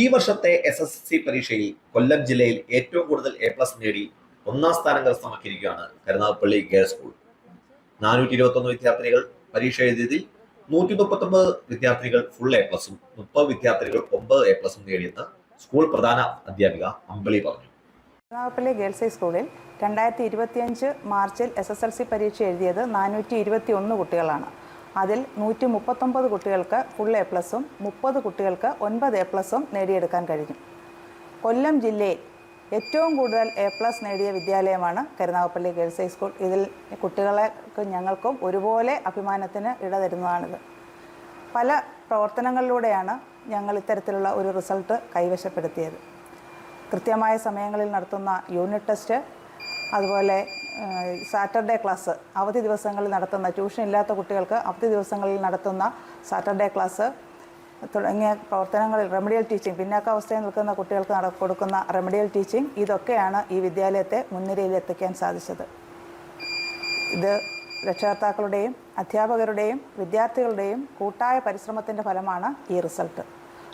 ഈ വർഷത്തെ S S C പരീക്ഷയിൽ കൊല്ലം ജില്ലയിൽ ഏറ്റവും കൂടുതൽ എ പ്ലസ് നേടി ഒന്നാം സ്ഥാനം കരസ്ഥമാക്കിയിരിക്കുകയാണ് കരുനാഗപ്പള്ളി ഗേൾസ് സ്കൂൾ. നാനൂറ്റി ഇരുപത്തൊന്ന് വിദ്യാർത്ഥിനികൾ പരീക്ഷ എഴുതിയതിൽ നൂറ്റി മുപ്പത്തൊമ്പത് വിദ്യാർത്ഥിനികൾ ഫുൾ എ പ്ലസും മുപ്പത് വിദ്യാർത്ഥികൾ ഒമ്പത് എ പ്ലസും നേടിയെന്ന് സ്കൂൾ പ്രധാന അധ്യാപിക അമ്പളി പറഞ്ഞു. കരുനാഗപ്പള്ളി ഗേൾസ് ഹൈ സ്കൂളിൽ രണ്ടായിരത്തി ഇരുപത്തിയഞ്ച് മാർച്ചിൽ എസ് എസ് എൽ സി പരീക്ഷ എഴുതിയത് നാനൂറ്റി ഇരുപത്തി ഒന്ന് കുട്ടികളാണ്. അതിൽ നൂറ്റി മുപ്പത്തൊമ്പത് കുട്ടികൾക്ക് ഫുൾ എ പ്ലസും മുപ്പത് കുട്ടികൾക്ക് ഒൻപത് എ പ്ലസും നേടിയെടുക്കാൻ കഴിഞ്ഞു. കൊല്ലം ജില്ലയിൽ ഏറ്റവും കൂടുതൽ എ പ്ലസ് നേടിയ വിദ്യാലയമാണ് കരുനാഗപ്പള്ളി ഗേൾസ് ഹൈസ്കൂൾ ഇതിൽ കുട്ടികളെ ഞങ്ങൾക്കും ഒരുപോലെ അഭിമാനത്തിന് ഇട തരുന്നതാണിത്. പല പ്രവർത്തനങ്ങളിലൂടെയാണ് ഞങ്ങൾ ഇത്തരത്തിലുള്ള ഒരു റിസൾട്ട് കൈവശപ്പെടുത്തിയത്. കൃത്യമായ സമയങ്ങളിൽ നടത്തുന്ന യൂണിറ്റ് ടെസ്റ്റ് അതുപോലെ സാറ്റർഡേ ക്ലാസ് അവധി ദിവസങ്ങളിൽ നടത്തുന്ന ട്യൂഷൻ ഇല്ലാത്ത കുട്ടികൾക്ക് അവധി ദിവസങ്ങളിൽ നടത്തുന്ന സാറ്റർഡേ ക്ലാസ് തുടങ്ങിയ പ്രവർത്തനങ്ങളിൽ റെമഡിയൽ ടീച്ചിങ് പിന്നാക്കാവസ്ഥയിൽ നിൽക്കുന്ന കുട്ടികൾക്ക് നട കൊടുക്കുന്ന റെമഡിയൽ ടീച്ചിങ് ഇതൊക്കെയാണ് ഈ വിദ്യാലയത്തെ മുൻനിരയിൽ എത്തിക്കാൻ സാധിച്ചത്. ഇത് രക്ഷകർത്താക്കളുടെയും അധ്യാപകരുടെയും വിദ്യാർത്ഥികളുടെയും കൂട്ടായ പരിശ്രമത്തിന്റെ ഫലമാണ് ഈ റിസൾട്ട്.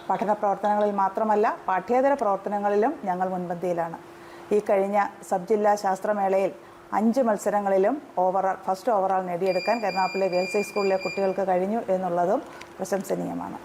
പഠന പ്രവർത്തനങ്ങളിൽ മാത്രമല്ല പാഠ്യേതര പ്രവർത്തനങ്ങളിലും ഞങ്ങൾ മുൻപന്തിയിലാണ്. ഈ കഴിഞ്ഞ സബ് ജില്ലാ ശാസ്ത്രമേളയിൽ അഞ്ച് മത്സരങ്ങളിലും ഓവറാൾ ഫസ്റ്റ് ഓവറാൾ നേടിയെടുക്കാൻ കരുനാഗപ്പള്ളി ഗേൾസ് ഹൈ സ്കൂളിലെ കുട്ടികൾക്ക് കഴിഞ്ഞു എന്നുള്ളതും പ്രശംസനീയമാണ്.